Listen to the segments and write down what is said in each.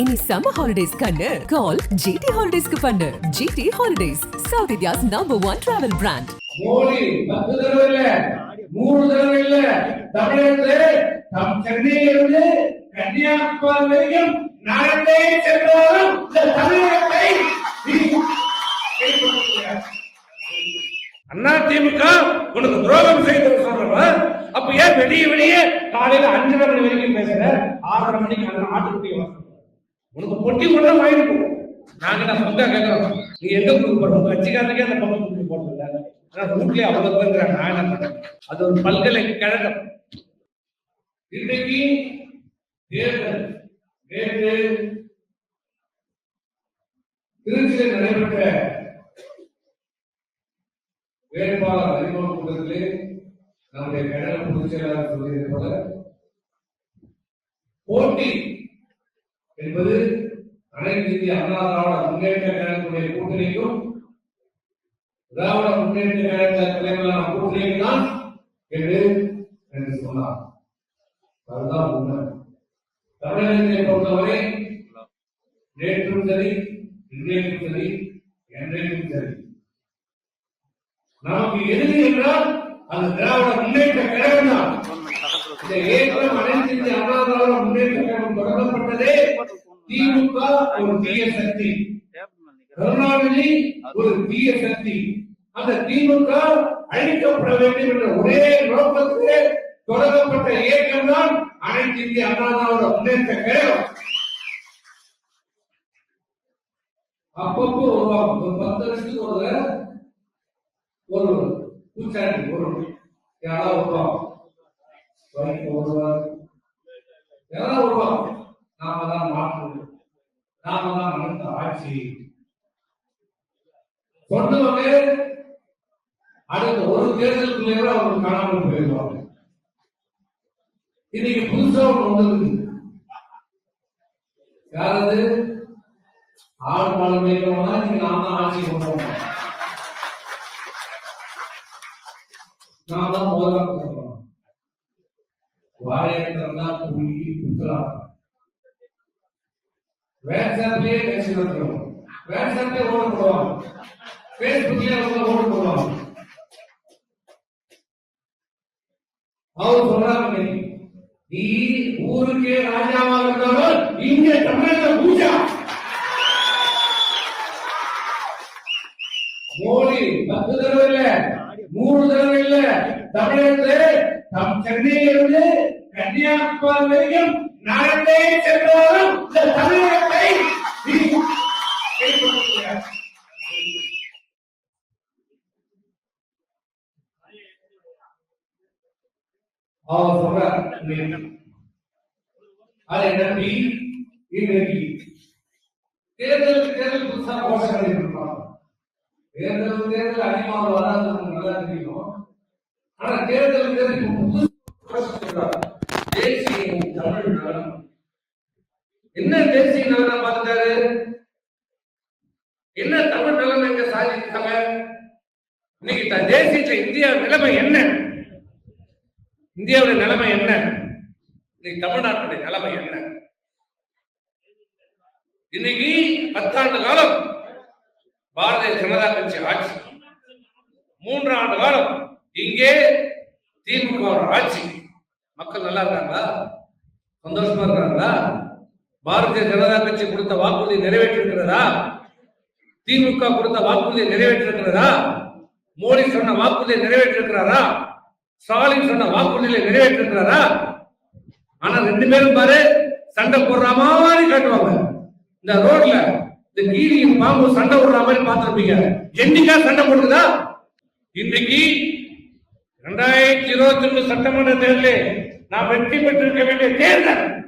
இனி summer holidays கண்ணு. கால் GT ஹாலிடேஸ்க்கு பண்ணு. GT holidays south India's number one travel brand Modi பத்து தடவை இல்ல மூணு தடவை இல்ல. தமிழகத்திலே தம் சென்னையிலிருந்து கன்னியாகுமரி வரைக்கும் நடந்தே சென்றாலும் இந்த தமிழகத்தை அண்ணா திமுக உனக்கு துரோகம் செய்து சொல்றவ? அப்ப ஏன் வெளிய வெளிய காலையில அஞ்சரை மணி வரைக்கும் பேசுற? ஆறரை மணிக்கு அண்ணா ஆட்டுக்குட்டி வாசல் உனக்கு பொட்டி கொண்டா வாங்கிட்டு நாங்க நான் சொந்தா கேட்கறோம் நீ எங்க குரூப் போடுற? கட்சிக்காரனுக்கே அந்த பக்கம் குரூப் போடுறல ஆனா வீட்லயே அவ்வளவு பேர் நான் என்ன அது ஒரு பல்கலைக்கழகம் இன்னைக்கு தேர்தல் நேற்று திருச்சியில் நடைபெற்ற வேட்பாளர் அறிமுக கூட்டத்திலே நம்முடைய கழக பொதுச் செயலாளர் சொல்லியது போட்டி என்பது அனைத்து இந்திய அண்ணா திராவிட முன்னேற்ற கழகத்துடைய கூட்டணிக்கும் திராவிட முன்னேற்ற கழக தலைவரான கூட்டணிக்கு தான் என்று என்று சொன்னார். அதுதான் உண்மை. தமிழகத்தை பொறுத்தவரை நேற்றும் சரி இன்றைக்கும் சரி என்றைக்கும் சரி. நமக்கு எது என்றால் அந்த திராவிட முன்னேற்ற கழகம் தான் இந்த ஏற்றம் அனைத்து அண்ணா திராவிட முன்னேற்ற கழகம் தொடங்கப்பட்டதே திமுக ஒரு தீய சக்தி. கருணாநிதி ஒரு தீய சக்தி. அந்த திமுக அழிக்கப்பட வேண்டும் என்ற ஒரே நோக்கத்திலே தொடங்கப்பட்ட இயக்கம் தான் அனைத்து இந்திய அண்ணா திராவிட முன்னேற்ற கழகம். அப்பப்போ ஒரு பத்து வருஷத்துக்கு ஒரு ஒரு பூச்சாண்டி ஒரு யாராவது உருவாகும் வரைக்கும் ஒருவர் யாராவது உருவாகும் நாம தான் மாற்று. நாம தான் நடந்த ஆட்சி. சொன்னவங்க அடுத்த ஒரு தேர்தலுக்குள்ளே அவங்க காணாமல் போயிடுவாங்க. இன்னைக்கு புதுசா ஒண்ணு வந்திருக்கு ஆள் ஆடு மாடு மேய்க்கிறவங்க இன்னைக்கு நான் தான் ஆட்சி கொண்டு வந்தோம் நான் தான் முதல்ல சொல்றேன் வாழையத்திரம் தான் புள்ளி குத்தலாம் வாட்ஸ்அப்லயே பேசி நடத்துறோம் வாட்ஸ்அப்லயே ஓடு போடுவாங்க பேஸ்புக்லயே அவங்க ஓடு போடுவாங்க அவர் சொல்றாங்க இன்னைக்கு, நீ ஊருக்கே ராஜாவாக இருந்தாலும் இங்க தமிழக இல்ல தமிழகத்திலே தம் சென்னையிலிருந்து கன்னியாகுமரி வரைக்கும் நடந்தே சென்றாலும் இந்த தமிழகத்தை அவர் அதை நம்பி இன்றைக்கு தேர்தல் புதுசா இருப்பாங்க தேர்தல் தேர்தல் அதிகமாக வராது நல்லா தெரியும். ஆனா தேர்தல் தேசிய தமிழ் நலன் என்ன தேசிய நலனை பார்த்தாரு என்ன தமிழ் நலன் எங்க சாதித்தாங்க இன்னைக்கு த- தேசியத்துல இந்தியா நிலைமை என்ன? இந்தியாவுடைய நிலைமை என்ன? இன்னைக்கு தமிழ்நாட்டுடைய நிலைமை என்ன? இன்னைக்கு பத்தாண்டு காலம் பாரதிய ஜனதா கட்சி ஆட்சி. மூன்று ஆண்டு காலம் இங்கே திமுக ஆட்சி. மக்கள் நல்லா இருக்காங்களா? சந்தோஷமா இருக்காங்களா? பாரதிய ஜனதா கட்சி கொடுத்த வாக்குறுதி நிறைவேற்றிருக்கிறதா? திமுக கொடுத்த வாக்குறுதியை நிறைவேற்றிருக்கிறதா? மோடி சொன்ன வாக்குறுதியை நிறைவேற்றிருக்கிறாரா ஸ்டாலின் சொன்ன வாக்குறுதியை நிறைவேற்றிருக்கிறாரா ஆனா ரெண்டு பேரும் பாரு சண்டை போடுற மாதிரி காட்டுவாங்க. இந்த ரோட்ல இந்த கீரியும் பாம்பு சண்டை போடுற மாதிரி பார்த்திருப்பீங்க. என்னைக்கா சண்டை போடுறதா? இன்னைக்கு இரண்டாயிரத்தி இருபத்தி ஒன்று சட்டமன்ற தேர்தலில் நாம் வெற்றி பெற்றிருக்க வேண்டிய தேர்தல்.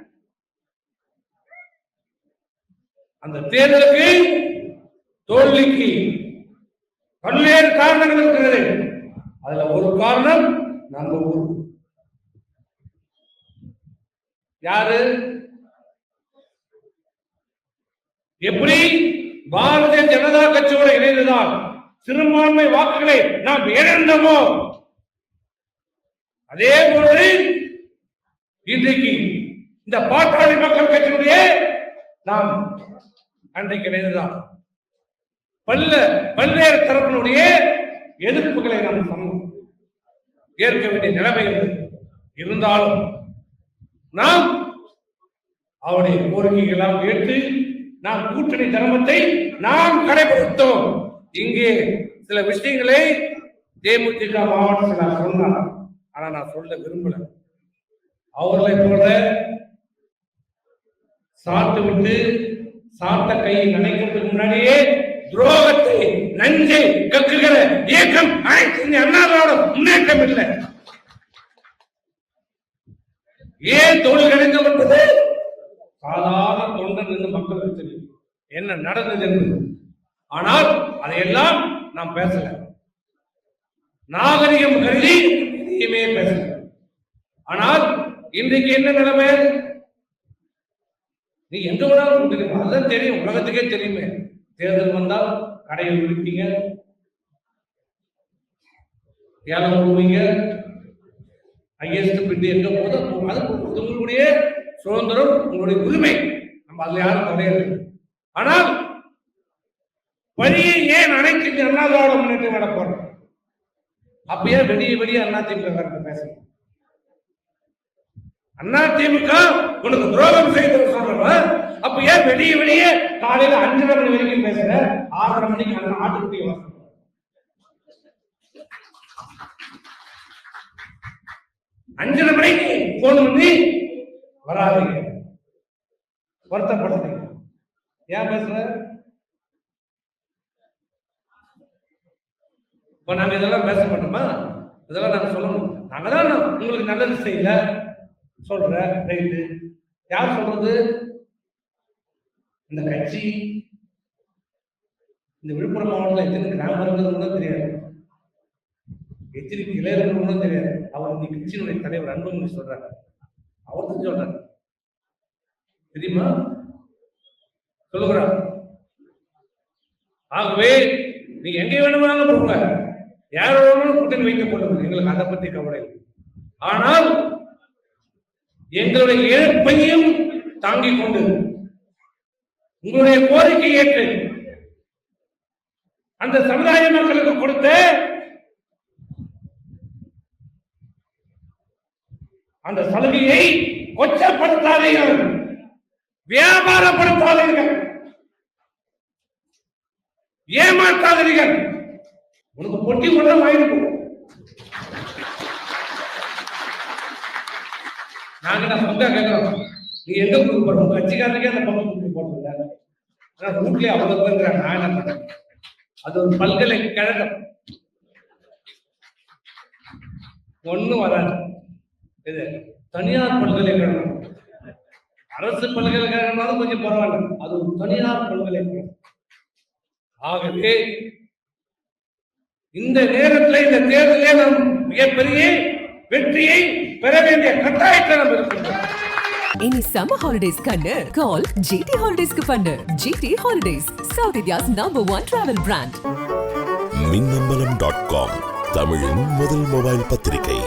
அந்த தேர்தலுக்கு தோல்விக்கு பல்வேறு காரணங்கள் இருக்கிறது. அதுல ஒரு காரணம் நம்ம ஊர். யாரு? எப்படி பாரதிய ஜனதா கட்சியோட இணைந்துதான் சிறுபான்மை வாக்குகளை நாம் இழந்தோமோ? அதே போன்று இன்றைக்கு இந்த பாட்டாளி மக்கள் கட்சியினுடைய நாம் அன்றைக்கு நினைவுதான். பல்ல பல்வேறு தரப்பினுடைய எதிர்ப்புகளை நாம் சமூகம் ஏற்க வேண்டிய நிலைமை இருந்தாலும் நாம் அவருடைய கோரிக்கைகளாம் ஏற்று நாம் கூட்டணி தர்மத்தை நாம் கடைபிடித்தோம். இங்கே சில விஷயங்களை தேமுதிக மாவட்டத்தில் நான் சொன்னார் ஆனா நான் சொல்ல விரும்பல. அவர்களை போல சாத்து விட்டு சாத்த கையை நினைக்கிறதுக்கு முன்னாடியே துரோகத்தை நஞ்சை கக்குகிற இயக்கம் அனைத்து இந்திய முன்னேற்றம் இல்லை. ஏன் தொழில் கிடைக்கப்பட்டது சாதாரண தொண்டன் என்று மக்களுக்கு தெரியும் என்ன நடந்தது என்பது. ஆனால் அதையெல்லாம் நாம் பேசல. நாகரிகம் கருதி எதையுமே பேசல ஆனால் இன்றைக்கு என்ன நிலைமை? நீ எங்க வேணாலும் தெரியும் அதுதான் தெரியும். உலகத்துக்கே தெரியுமே. தேர்தல் வந்தால் கடையை விடுப்பீங்க ஏலம் விடுவீங்க ஐஎஸ்க்கு பிட்டு எங்க போதும் அது உங்களுடைய சுதந்திரம் உங்களுடைய உரிமை. நம்ம அதுல யாரும் கிடையாது ஆனால் வழியை ஏன் அனைத்து இந்திய அண்ணா முன்னேற்றம் போறோம் அப்ப ஏன் வெளியே வெளியே அண்ணா திமுக காரங்க பேசணும் அண்ணா திமுக உனக்கு துரோகம் செய்து சொல்றவன் அப்ப ஏன் வெளியே வெளியே காலையில அஞ்சரை மணி வரைக்கும் பேசுற? ஆறரை மணிக்கு அந்த ஆட்டுக்குட்டி வர அஞ்சரை மணிக்கு போன் பண்ணி வராதீங்க. வருத்தப்படுறீங்க ஏன் பேசுற? இப்போ நம்ம இதெல்லாம் பேச மாட்டோமா? இதெல்லாம் நாங்கள் சொல்லணும் நாங்கள் தான் உங்களுக்கு நல்லது செய்யல. சொல்ற ரைட்டு. யார் சொல்றது? இந்த கட்சி இந்த விழுப்புரம் மாவட்டத்தில் எத்தனை கிராமம் இருக்கிறது தெரியாது. எத்தனை கிளை இருக்கிறது தெரியாது. அவர் இந்த கட்சியினுடைய தலைவர் அன்புமணி சொல்றாரு. அவர் தான் சொல்றாரு. தெரியுமா? சொல்லுகிறார் ஆகவே நீங்க எங்க வேணுமானாலும் போங்க. யார் கூட்டணி வைத்துக் கொள்ளுங்கள். எங்களுக்கு அதை பத்தி கவலை ஆனால் எங்களுடைய இழப்பையும் தாங்கிக் கொண்டு உங்களுடைய கோரிக்கை ஏற்று அந்த சமுதாய மக்களுக்கு கொடுத்த அந்த சலுகையை கொச்சப்படுத்தாதீர்கள். வியாபாரப்படுத்தாதீர்கள். ஏமாற்றாதீர்கள். உனக்கு பொட்டி கொண்ட வாங்கிட்டு நாங்க நான் சொந்தா கேட்கிறோம் நீ எங்க கொடுக்க போறோம் கட்சிக்காரனுக்கே அந்த பக்கம் கொடுக்க போறதில்ல ஆனா வீட்லயே அவ்வளவு பேருங்கிறாங்க. நான் என்ன பண்றேன் அது ஒரு பல்கலைக்கழகம் ஒண்ணும் வராது. இது தனியார் பல்கலைக்கழகம். அரசு பல்கலைக்கழகம்னாலும் கொஞ்சம் பரவாயில்ல. அது ஒரு தனியார் பல்கலைக்கழகம். ஆகவே இந்த நேரத்தில் இந்த தேர்தலே நாம் மிகப்பெரிய வெற்றியை பெற வேண்டிய கட்டாயத்தில் நாம் இருக்கின்றோம். இனி சம்மர் ஹாலிடேஸ் கண்ணு. கால் ஜிடி ஹாலிடேஸ்க்கு பண்ணு. GT holidays south India's number one travel brand Minnambalam dot com தமிழின் முதல் மொபைல் பத்திரிகை.